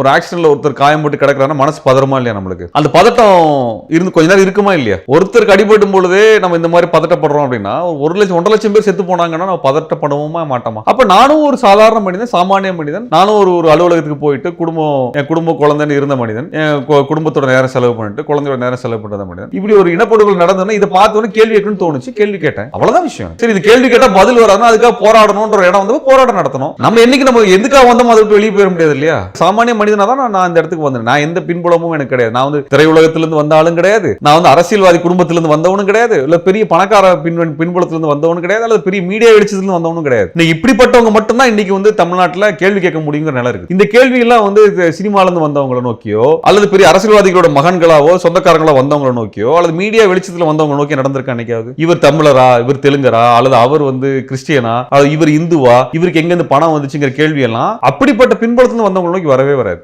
ஒரு ஆக்சிடென்ட்ல ஒருத்தர் காயம் போட்டு கிடக்குறாருன்னா மனசு பதறமா இல்லையா நம்மளுக்கு? அந்த பதட்டம் இருந்து கொஞ்ச நேரம் இருக்குமா இல்லையா? ஒருத்தருக்கு அடிபடும் பொழுதே நம்ம இந்த மாதிரி பதட்டப்படுறோம் அப்படின்னா ஒரு லட்சம் ஒன்றரை லட்சம் பேர் செத்து போனாங்கன்னா நம்ம பதட்டப்படுவோமா மாட்டோமா? அப்ப நானும் ஒரு சாதாரண மனிதன் சாமானிய மனிதன் நானும் ஒரு ஒரு அலுவலகத்துக்கு போயிட்டு குடும்பம் என் குடும்ப குழந்தைன்னு இருந்த மனிதன் குடும்பத்தோட நேரம் செலவு பண்ணிட்டு குழந்தையோட நேரம் செலவு பண்றத மனிதன். இப்படி ஒரு இனப்படுகொலை நடந்ததுன்னா இதை பார்த்தோன்னே கேள்வி கேட்கணும்னு தோணுச்சு கேள்வி கேட்டேன். அவ்வளவுதான் விஷயம். சரி இது கேள்வி கேட்டா பதில் வராதுன்னா அதுக்காக போராடணும்ன்ற இடம் வந்து போராட்டம் நடத்தணும். நம்ம என்னைக்கு நம்ம எதுக்காக வந்தோமோ அதை விட்டு வெளியே போயிட முடியாது இல்லையா? சாமானிய மனிதனா தான் நான் இந்த இடத்துக்கு வந்தேன். நான் எந்த பின்புலமும் எனக்கு கிடையாது. நான் வந்து திரையுலகத்திலிருந்து வந்த ஆளும் கிடையாது. நான் வந்து அரசியல்வாதி குடும்பத்திலிருந்து வந்தவனும் கிடையாது. இல்ல பெரிய பணக்கார பின் பின்புலத்திலிருந்து வந்தவனும் கிடையாது. அல்லது பெரிய மீடியா வெளிச்சத்திலிருந்து வந்தவனும் கிடையாது. இன்னைக்கு இப்படிப்பட்டவங்க மட்டும்தான் இன்னைக்கு வந்து தமிழ்நாட்டில் கேள்வி கேட்க முடியுங்கிற நிலை இருக்கு. இந்த கேள்வி எல்லாம் வந்து சினிமாலேருந்து வந்தவங்களை வந்தவங்கள நோக்கியோ அல்லது பெரிய அரசியல்வாதிகளோட மகன்களாவோ சொந்தக்காரங்களோ வந்தவங்கள நோக்கியோ அல்லது மீடியா வெளிச்சத்தில் வந்தவங்க நோக்கி நடந்திருக்கா நினைக்காது இவர் தமிழரா? இவர் தெலுங்கரா? அல்லது அவர் வந்து கிறிஸ்டியனா? அல்லது இவர் இந்துவா? இவருக்கு எங்கேருந்து பணம் வந்துச்சுங்கிற கேள்வி எல்லாம் அப்படிப்பட்ட பின்புலத்துல வந்தவங்க நோக்கி வரவே வராது.